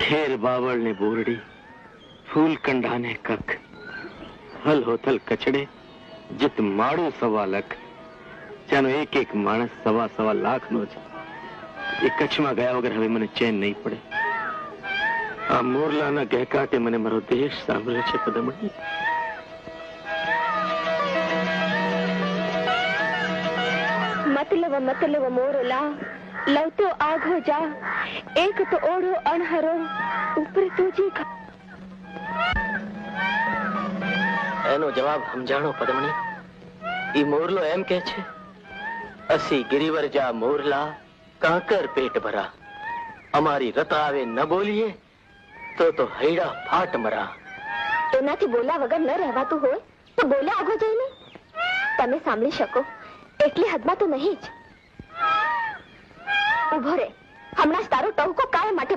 ખેર બાવળ ને બોરડી ફૂલ કંડા ને કખ હલ હોથલ કચડે, જીત માળું સવા લખ. ત્યાંનો એક એક માણસ સવા સવા લાખ નો છે. એ કચ્છમાં ગયા વગર હવે મને ચેન નહીં પડે. આ મોરલાના ગહેકાટે મને મારો દેશ સાંભળ્યો છે પદમણી મતલબ મતલબ મોરલા લવતો આઘો જા એક તો ઓઢો અણહરો ઉપર તુજી એનો જવાબ સમજાણો પદમણી. ઈ મોરલો એમ કે છે અસી ગિરિવર જા મોરલા કાંકર પેટ ભરા. અમારી રતા આવે ન બોલીએ તો તો હૈડા ફાટ મરા. એનાથી બોલા વગર ન રહેવાતું હોય તો બોલ્યા આગો જઈને. તમે સાંભળી શકો એટલી હદમાં તો નહીં જ. ઊભો રે. હમણાં જ તારો ટહુકો કાયમ માટે